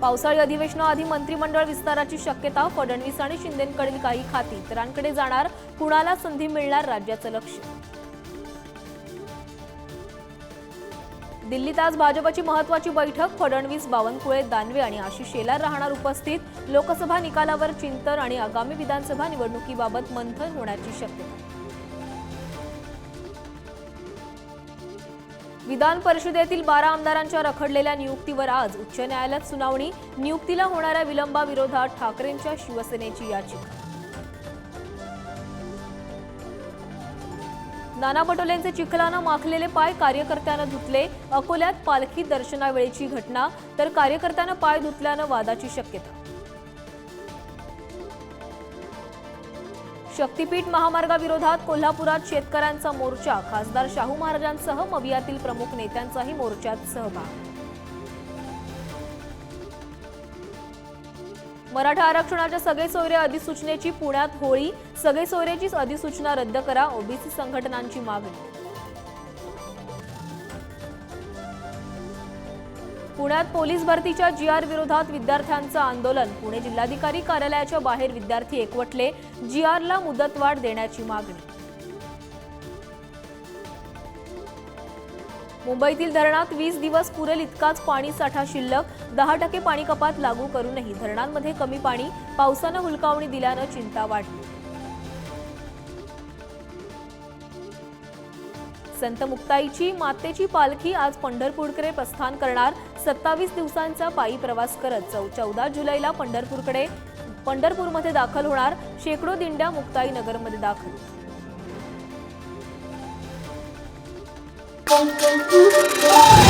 पावसाळी अधिवेशनाआधी मंत्रिमंडळ विस्ताराची शक्यता फडणवीस आणि शिंदेकडील काही खाती इतरांकडे जाणार कुणाला संधी मिळणार राज्याचं लक्ष? दिल्लीत आज भाजपची महत्वाची बैठक फडणवीस बावनकुळे दानवे आणि आशिष शेलार राहणार उपस्थित. लोकसभा निकालावर चिंतन आणि आगामी विधानसभा निवडणुकीबाबत मंथन होण्याची शक्यता. विधान परिषदेतील बारा आमदारांच्या रखडलेल्या नियुक्तीवर आज उच्च न्यायालयात सुनावणी. नियुक्तीला होणाऱ्या विलंबाविरोधात ठाकरेंच्या शिवसेनेची याचिका. नाना पटोलेंचे चिखलानं माखलेले पाय कार्यकर्त्यानं धुतले. अकोल्यात पालखी दर्शनावेळीची घटना तर कार्यकर्त्यानं पाय धुतल्यानं वादाची शक्यता. शक्तीपीठ महामार्गाविरोधात कोल्हापुरात शेतकऱ्यांचा मोर्चा. खासदार शाहू महाराजांसह मवियातील प्रमुख नेत्यांचाही मोर्चात सहभाग. मराठा आरक्षणाच्या सगळे सोयरे अधिसूचनेची पुण्यात होळी. सगळे सोयरेचीच अधिसूचना रद्द करा ओबीसी संघटनांची मागणी. पुण्यात पोलीस भरतीच्या जी आर विरोधात विद्यार्थ्यांचं आंदोलन. पुणे जिल्हाधिकारी कार्यालयाच्या बाहेर विद्यार्थी एकवटले. जी आरला मुदतवाढ देण्याची मागणी. मुंबईतील धरणात वीस दिवस पुरेल इतकाच पाणी साठा शिल्लक. दहा टक्के पाणी कपात लागू करूनही धरणांमध्ये कमी पाणी. पावसानं हुलकावणी दिल्यानं चिंता वाढली. संत मुक्ताईची मातेची पालखी आज पंढरपूरकडे प्रस्थान करणार सत्तावीस दिवसांचा पायी प्रवास करत चौ चौदा जुलैला पंढरपूरकडे पंढरपूरमध्ये दाखल होणार शेकडो दिंड्या मुक्ताई नगरमध्ये दाखल Thank you.